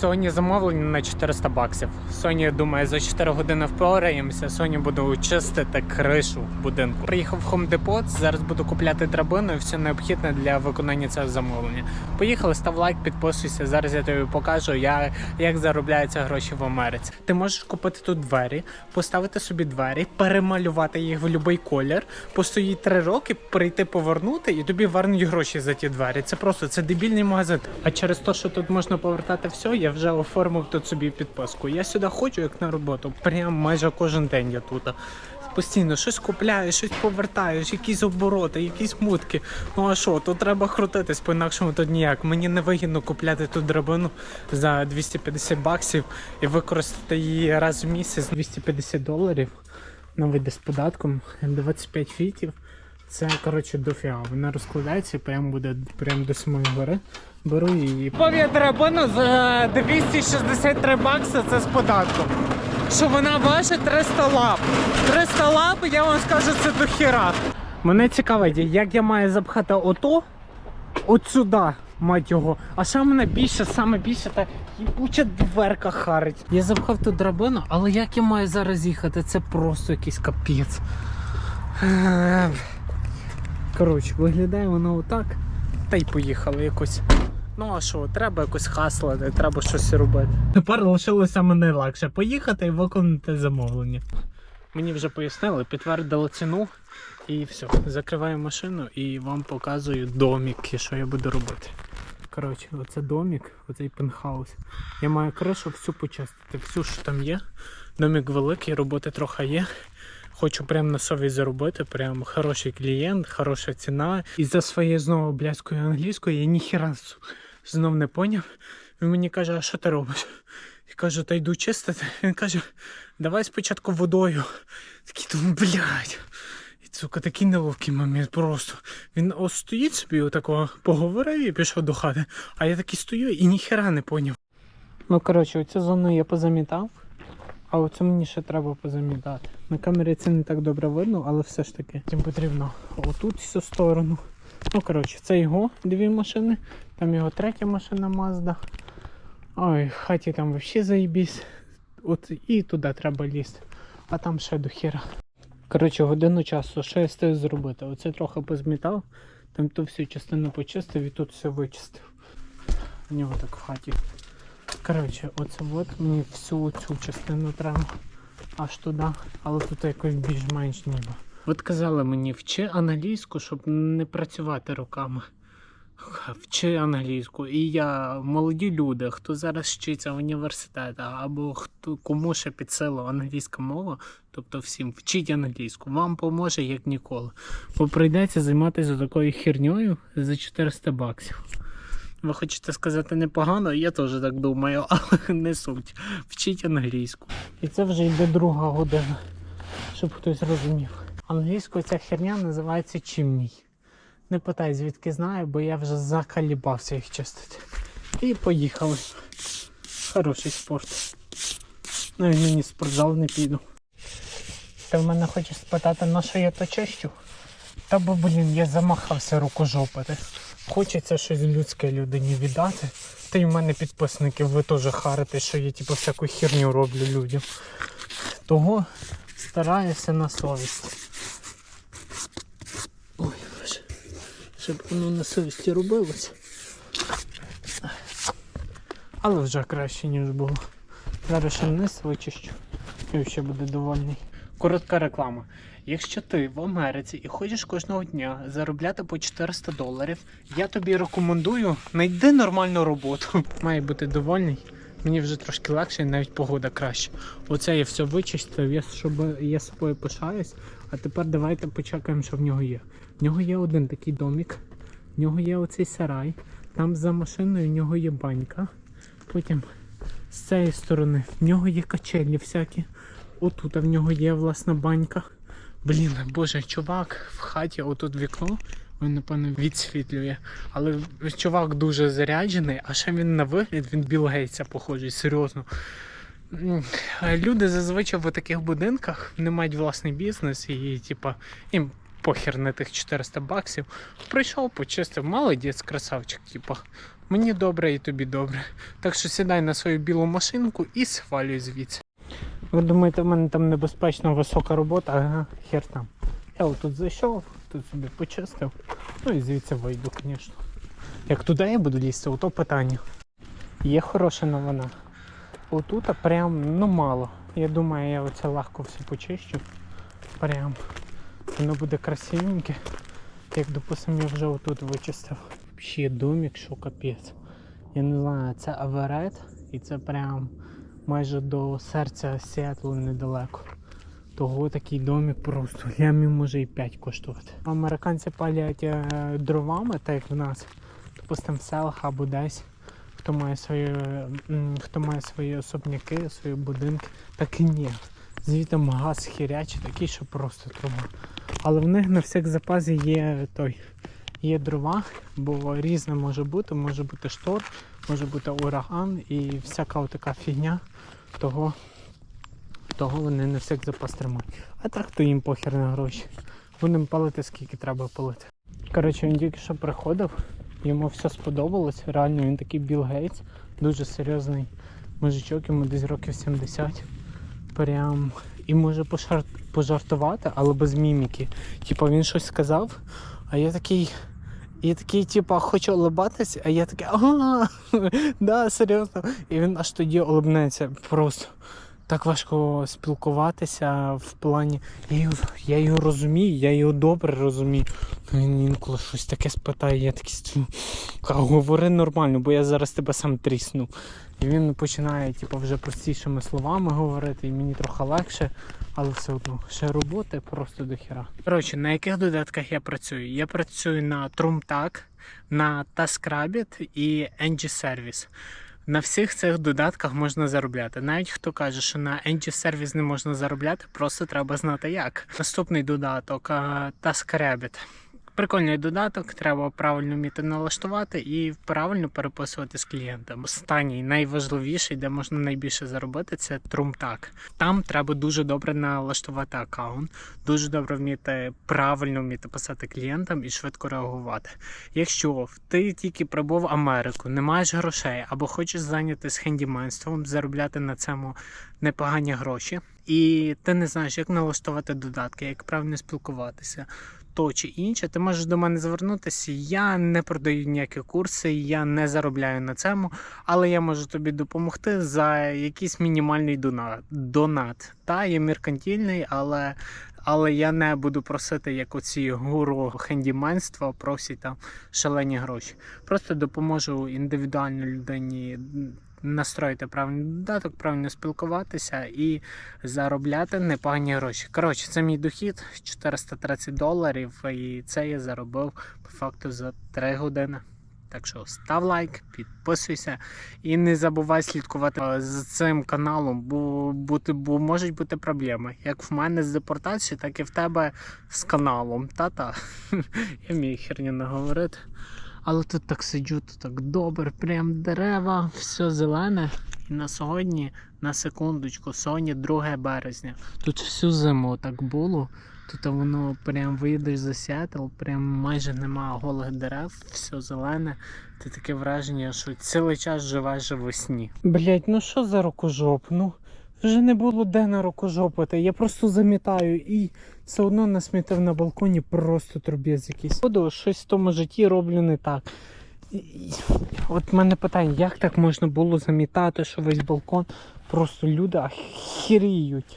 Sony замовлення на 400 баксів. Sony думає, за 4 години впораємося. Sony буду чистити кришу будинку. Приїхав в Home Depot, зараз буду купляти драбину і все необхідне для виконання цього замовлення. Поїхали, став лайк, підписуйся. Зараз я тобі покажу, як, як заробляються гроші в Америці. Ти можеш купити тут двері, поставити собі двері, перемалювати їх в будь-який колір, постоїть 3 роки, прийти повернути, і тобі вернуть гроші за ті двері. Це просто це дебільний магазин. А через те, що тут можна повертати все, я вже оформив тут собі підписку. Я сюди ходжу як на роботу. Прям майже кожен день я тут. Постійно щось купляю, щось повертаєш, якісь обороти, якісь мутки. Ну а що, тут треба крутитись, по-інакшому тут ніяк. Мені не вигідно купляти ту драбину за 250 баксів і використати її раз в місяць 250 доларів. Вийде з податком 25 фітів. Це коротше дофіга. Вона розкладається і прямо буде прямо до самої гори. Беру її. Драбину за 263 бакси це з податком. Що вона важить 300 лап. 300 лап, я вам скажу, це до. Мене цікавить, як я маю запхати ото от сюди, мать його. А ще мене більше, саме більше та їбуча дверка харить. Я запхав ту драбину, але як я маю зараз їхати, це просто якийсь капець. Коротше, виглядає воно отак. Та й поїхали якось. Ну а що, треба якось хаслити, треба щось робити. Тепер лишилося мене легше поїхати і виконати замовлення. Мені вже пояснили, підтвердили ціну і все. Закриваю машину і вам показую домік, і що я буду робити. Коротше, оце домік, оцей пентхаус. Я маю кришу всю почистити, всю, що там є. Домік великий, роботи трохи є. Хочу прям на совість заробити, прям хороший клієнт, хороша ціна. І за своєю знову блядською англійською я ніхіра знов не поняв. Він мені каже, а що ти робиш? Я кажу, та йду чистити. Він каже, давай спочатку водою. Такий думаю, блядь. І сука, такий неловкий момент просто. Він ось стоїть собі, отако поговорив і пішов до хати. А я такий стою і ніхера не поняв. Ну коротше, оцю зону я позамітав. А оце мені ще треба позамітати. На камері це не так добре видно, але все ж таки. Тим потрібно отут всю сторону. Ну, коротше, це його дві машини, там його третя машина Mazda. Ой, в хаті там взагалі заїбісь. От і туди треба лізти. А там ще до хіра. Коротше, годину часу, що я встиг зробити? Оце трохи позмітав, там ту всю частину почистив і тут все вичистив. У нього так в хаті. Коротше, оце от мені всю цю частину треба аж туди, але тут якось більш-менш ніби. От казали мені, вчи англійську, щоб не працювати руками. Вчи англійську. І я, молоді люди, хто зараз вчиться в університеті, або хто кому ще під силу англійська мова, тобто всім вчіть англійську, вам поможе як ніколи. Бо прийдеться займатися такою херньою за 400 баксів. Ви хочете сказати непогано, я теж так думаю, але не суть. Вчіть англійську. І це вже йде друга година, щоб хтось розумів. Англійською ця херня називається чимній. Не питай, звідки знаю, бо я вже закалібався їх чистити. І поїхали. Хороший спорт. Ну і мені спортзал не піду. Ти в мене хочеш спитати, на що я то чищу? Та бо, блін, я замахався рукожопити. Хочеться щось людське людині віддати. Та й в мене підписники, ви теж харите, що я типу всяку херню роблю людям. Того стараюся на совість. Ой, боже. Щоб воно на совісті робилося. Але вже краще, ніж було. Зараз ще вниз вичищу. І ще буде довольний. Коротка реклама. Якщо ти в Америці і хочеш кожного дня заробляти по 400 доларів, я тобі рекомендую знайди нормальну роботу. Має бути довольний. Мені вже трошки легше навіть погода краще. Оце я все вичистив, я, щоб я собою пишаюсь. А тепер давайте почекаємо, що в нього є. В нього є один такий домик, в нього є оцей сарай, там за машиною в нього є банька. Потім з цієї сторони в нього є качелі всякі. Отут в нього є власна банька. Блін, боже, чувак в хаті, отут вікно, він, напевно, відсвітлює. Але чувак дуже заряджений, а ще він на вигляд, він Білл похожий, серйозно. Люди зазвичай в таких будинках не мають власний бізнес і, типа, їм похер на тих 400 баксів. Прийшов, почистив, молодець, красавчик, типа. Мені добре і тобі добре. Так що сідай на свою білу машинку і свалюй звідси. Ви думаєте, в мене там небезпечно висока робота, ага, хер там. Я отут зайшов, тут собі почистив. Ну і звідси вийду, звісно. Як туди я буду лізти, ото питання. Є хороша новина. Отут прям ну мало. Я думаю, я оце легко все почищу. Прям воно буде красивеньке. Як допустим, я вже отут вичистив. Ще домик, що капець. Я не знаю, це Аверет і це прям майже до серця Сіетлу недалеко. Того такий домик просто лямів може і 5 коштувати. Американці палять е, дровами, так як в нас, допустим, в селах або десь. Хто має свої, хто має свої особняки, свої будинки, так і ні. Звітом газ хірячий, такий, що просто труба. Але в них на всяк запасі є той. Є дрова, бо різне може бути, може бути шторм, може бути ураган і всяка така фігня. Того, того вони на всяк запас тримають. А так то їм похер на гроші. Будемо палити скільки треба палити. Коротше, він тільки що приходив, йому все сподобалось. Реально він такий Білл Гейтс, дуже серйозний мужичок, йому десь років 70. Прям і може пожартувати, але без міміки. Типа він щось сказав, а я такий. Я такий, типа, хочу улибатись, а я такий, ага, да, серйозно. І він аж тоді улибнеться. Просто так важко спілкуватися в плані. Я його, я його розумію, я його добре розумію. Він інколи щось таке спитає, я такий говори нормально, бо я зараз тебе сам трісну. І він починає типу, вже простішими словами говорити, і мені трохи легше, але все одно ще роботи просто до хіра. Коротше, на яких додатках я працюю? Я працюю на TrumpTag, на TaskRabbit і NG Service. На всіх цих додатках можна заробляти. Навіть хто каже, що на NG-сервіс не можна заробляти, просто треба знати як. Наступний додаток Task TaskRabbit. Прикольний додаток, треба правильно вміти налаштувати і правильно переписувати з клієнтом. Останній найважливіший, де можна найбільше заробити, це TrumpTag. Там треба дуже добре налаштувати аккаунт, дуже добре вміти правильно вміти писати клієнтам і швидко реагувати. Якщо ти тільки прибув в Америку, не маєш грошей або хочеш зайнятися хендіменством, заробляти на цьому непогані гроші, і ти не знаєш, як налаштувати додатки, як правильно спілкуватися. То чи інше, ти можеш до мене звернутися. Я не продаю ніякі курси, я не заробляю на цьому, але я можу тобі допомогти за якийсь мінімальний донат. Та є меркантильний, але, але я не буду просити, як оці гуру хендіменства, просять там шалені гроші. Просто допоможу індивідуально людині настроїти правильний додаток, правильно спілкуватися і заробляти непогані гроші. Коротше, це мій дохід 430 доларів, і це я заробив по факту за 3 години. Так що став лайк, підписуйся і не забувай слідкувати за цим каналом, бо, бути, бо можуть бути проблеми. Як в мене з депортацією, так і в тебе з каналом. Та-та. Я вмію херню не говорити. Але тут так сиджу, тут так добре, прям дерева, все зелене. І на сьогодні, на секундочку, сьогодні 2 березня. Тут всю зиму так було. Тут воно прям виїдеш за Сіетл, прям майже нема голих дерев, все зелене. Ти таке враження, що цілий час живеш в весні. Блять, ну що за рукожоп? Ну вже не було де на рукожопити. Я просто замітаю і все одно насмітив на балконі просто трубець якийсь. Буду щось в тому житті роблю не так. І- і- От мене питання, як так можна було замітати, що весь балкон просто люди ахіріють.